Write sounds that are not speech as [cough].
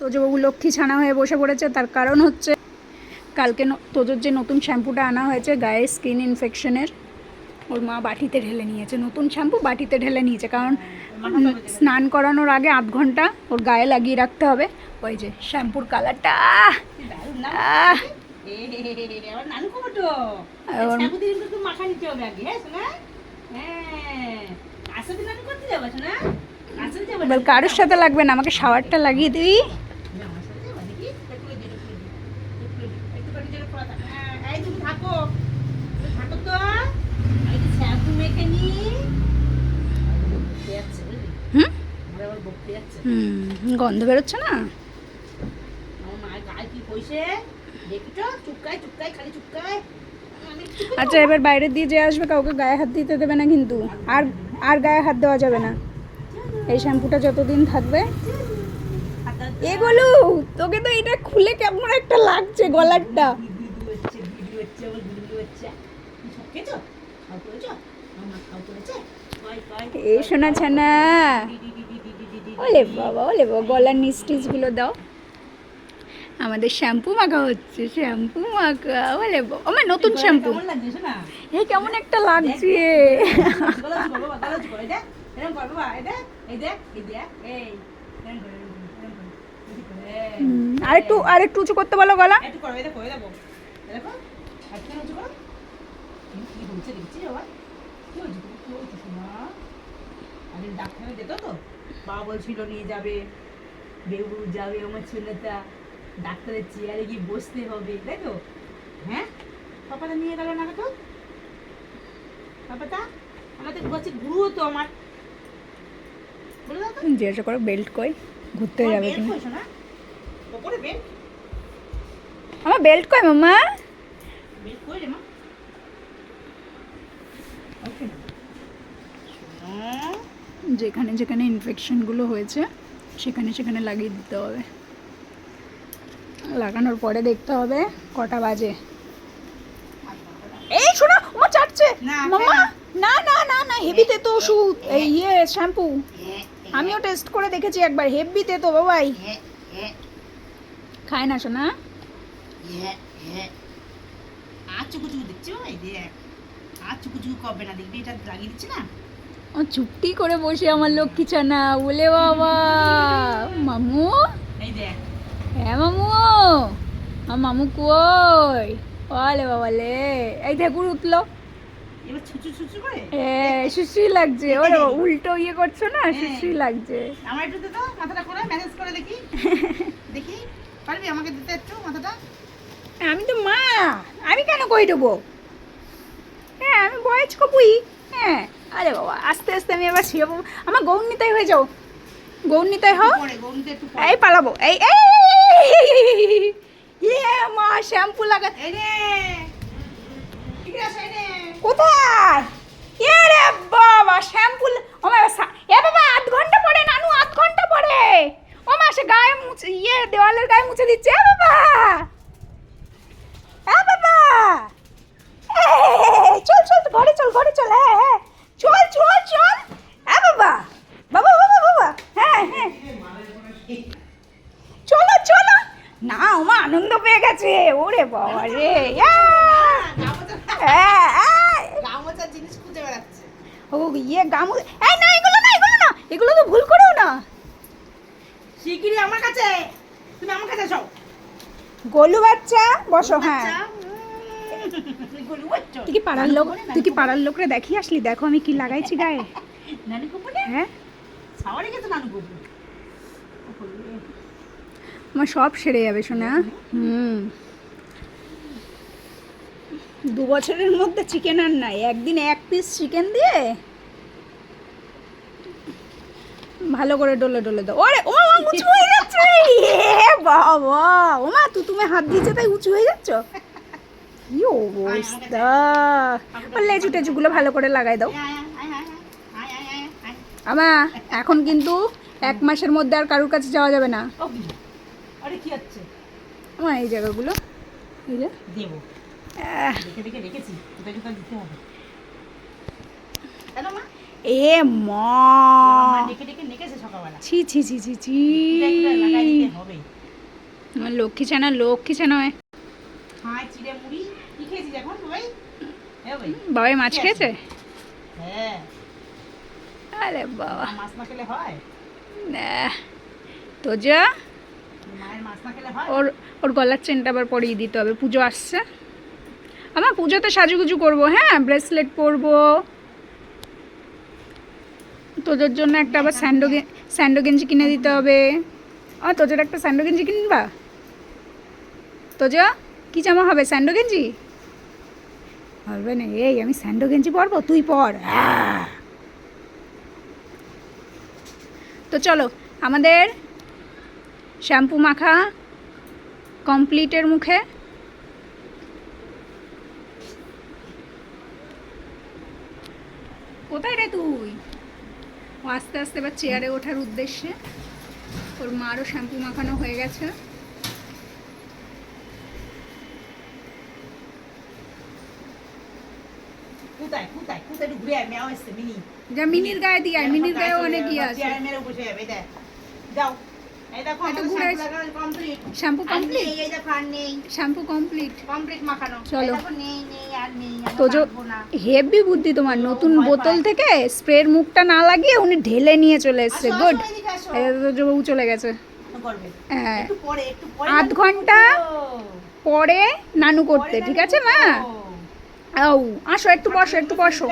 তোজবাবু লক্ষ্মী ছানা হয়ে বসে পড়েছে তার কারণ হচ্ছে কালকে তোজোর যে নতুন শ্যাম্পুটা আনা হয়েছে গায়ে স্কিন ইনফেকশনের ওর মা বাটিতে ঢেলে নিয়েছে। নতুন শ্যাম্পু বাটিতে ঢেলে নিয়েছে কারণ স্নান করানোর আগে আধ ঘণ্টা ওর গায়ে লাগিয়ে রাখতে হবে। ওই যে শ্যাম্পুর কালারটা কারোর সাথে লাগবে না আমাকে শাওয়ারটা লাগিয়ে দিই আমার সাথে যাবে দেখি একটু করে দিন একটু করে দিন একটু করে দিন পড়া হ্যাঁ এই তুমি থাকো তুমি থাকো তো আমি তো শ্যাম্পু মেখে নি বকতে যাচ্ছে বুঝলি হুম আমার আবার বকতে যাচ্ছে হুম গন্ধ বেরোচ্ছে না? চুপ আচ্ছা এবার বাইরে দিয়ে যে আসবে কাউকে গায়ে হাত দিতে দেবে না কিন্তু। আর আর গায়ে হাত দেওয়া যাবে না। এই শ্যাম্পুটা যতদিন থাকবে। এগুলো তোকে তো এটা খুলে কেমন একটা লাগছে গলারটা। এই শোনা ছানা। ওলে বাবা ওলে বাবা গলার নিচ টিচগুলো দাও। আমাদের শ্যাম্পু মাখা হচ্ছে শ্যাম্পু মাখা ওলে বাবা। আমার নতুন শ্যাম্পু। কেমন লাগছে শোনা? এই কেমন একটা লাগছে। এই। হুম, আরেকটু আরেকটু উঁচু করতে বলো গলা। এই দেখো দেখো আর কি হচ্ছে করো। কি কি হচ্ছে দেখছি বাবা? কি হচ্ছে কি হচ্ছে শোনা? আগে ডাক্তারে যেত তো। বাবা বলছিল নিয়ে যাবে বেবু যাবে আমার ছেলেটা ডাক্তারের চেয়ারে গিয়ে বসতে হবে। তাই তো? হ্যাঁ? পাপাটা নিয়ে গেল না তো? পাপাটা? আমাদের বলছে গুরু তো আমার। জিজ্ঞাসা করো বেল্ট কই? ঘুরতে যাবে আমার বেল্ট কই মামা বেল্ট কই রে মা ওকে শোনো যেখানে যেখানে ইনফেকশনগুলো হয়েছে সেখানে সেখানে লাগিয়ে দিতে হবে। লাগানোর পরে দেখতে হবে কটা বাজে। এই শোনো মা চাটছে। না, মামা না না না না হেভিতে তো ওষুধ এই ইয়ে শ্যাম্পু আমিও টেস্ট করে দেখেছি একবার হেভিতে তো বাবাই। খায় না শোনা আর চুকু চুকু দেখছ? এই দেখ আর চুকু চুকু কবে না দেখবি? এটা লাগিয়ে দিচ্ছে না? চুপটি করে বসে আমার লক্ষ্মী ছানা। বলে বাবা। মামু? হ্যাঁ মামু। আমার মামু কই? ওলে বাবা লে। এই ঠাকুর উঠল। সুশ্রী লাগছে। ওরে উল্টো ইয়ে করছ না? সুশ্রী লাগছে। আমার একটু দে মাথাটা করে ম্যানেজ করে দেখি। [laughs] দেখি পারবি আমাকে দিতে একটু মাথাটা? আমি তো মা। আমি কেন কই দেবো? হ্যাঁ আমি বয়স্ক বুই হ্যাঁ। আরে বাবা আস্তে আস্তে আমি এবার পড়ব আমার গৌরনিতাই হয়ে যাও। গৌরনিতাই হও। এই পালাবো। এই এই! ইয়ে মা শ্যাম্পু লাগা কোথায় এ রে বাবা শ্যাম্পু ও মা সা- এ বাবা আধ ঘণ্টা পরে নানু আধ ঘণ্টা পরে ও মা সে গায়ে মুছে ইয়ে দেওয়ালের গায়ে মুছে দিচ্ছে এ বাবা এ বাবা এই, চল চল ঘরে চল ঘরে চল হ্যাঁ হ্যাঁ চল চল চল এ বাবা বাবা বাবা বাবা হ্যাঁ হ্যাঁ চলো চলো না ওমা আনন্দ পেয়ে গেছে। ওরে বাবা রে! হ্যাঁ, ও ইয়ে গামু এই না এগুলো না এগুলো না। এগুলো তো ভুল করেও না। শিগগিরই আমার কাছে। তুমি আমার কাছে যাও। গোলু বাচ্চা বসো হ্যাঁ। তুই কি পাড়ার লোক তুই কি পাড়ার লোকরে দেখিয়ে আসলি? দেখো আমি কি লাগাইছি গায়ে। [laughs] নানি কুপুরে হ্যাঁ। সাওয়ারে গেছে নানু কুপুর আমার সব সেরে যাবে শোনা হুম। দু বছরের মধ্যে চিকেন আর নাই। একদিন এক পিস চিকেন দিয়ে ভালো করে ডলে ডলে দাও। ওরে ও উঁচু হয়ে যাচ্ছে। এ বাবা। ও মা তু তুমি হাত দিয়েছে তাই উঁচু হয়ে যাচ্ছ? কি অবস্থা? ওর লেজু টেজুগুলো ভালো করে লাগাই দাও। আমা এখন কিন্তু এক মাসের মধ্যে আর কারুর কাছে যাওয়া যাবে না। আরে কি হচ্ছে? আমার এই জায়গাগুলো দেবো। দেখে দেখে রেখেছি। এটা কিন্তু দিতে হবে। মা? এ মা। মা ডেকে ডেকে রেখেছে সকালবেলা? ছি ছি ছি ছি ছি। এটা একটু লাগাই দিতে হবে। আমার লক্ষ্মী ছানা লক্ষ্মী ছানা হয়। হাই চিড়ে মুড়ি। কি খেয়েছিস এখন ভাই বাবাই। মাছ খেয়েছে? হ্যাঁ। আরে বাবা। মাছ না খেলে হয়? না। তো যা ওর ওর গলার চেনটা আবার পরিয়ে দিতে হবে, পুজো আসছে। আমার পুজোতে সাজুগুজু করব হ্যাঁ ব্রেসলেট পরবো। তোদের জন্য একটা আবার স্যান্ডো স্যান্ডো গেঞ্জি কিনে দিতে হবে। ও তোদের একটা স্যান্ডো গেঞ্জি কিনবা? তোজো, কি জামা হবে, স্যান্ডো গেঞ্জি? হবে না, এই, আমি স্যান্ডো গেঞ্জি পরবো, তুই পর। আহ! তো চলো, আমাদের শ্যাম্পু মাখা কমপ্লিটের মুখে। কোথায় রে তুই? ও আস্তে আস্তে এবার চেয়ারে ওঠার উদ্দেশ্যে ওর মারও শ্যাম্পু মাখানো হয়ে গেছে। মিনি। যা মিনির গায়ে দিয়ে মিনির গায়ে অনেক ইয়ে আছে। যাও। শ্যাম্পু কমপ্লিট শ্যাম্পু কমপ্লিট মাখানো। চলো। হেভি বুদ্ধি তোমার। নতুন বোতল থেকে স্প্রের মুখটা না লাগিয়ে উনি ঢেলে নিয়ে চলে এসছে। গুড। বউ চলে গেছে। হ্যাঁ। আধ ঘণ্টা পরে নানু করতে ঠিক আছে মা। আও আসো একটু বসো একটু বসো।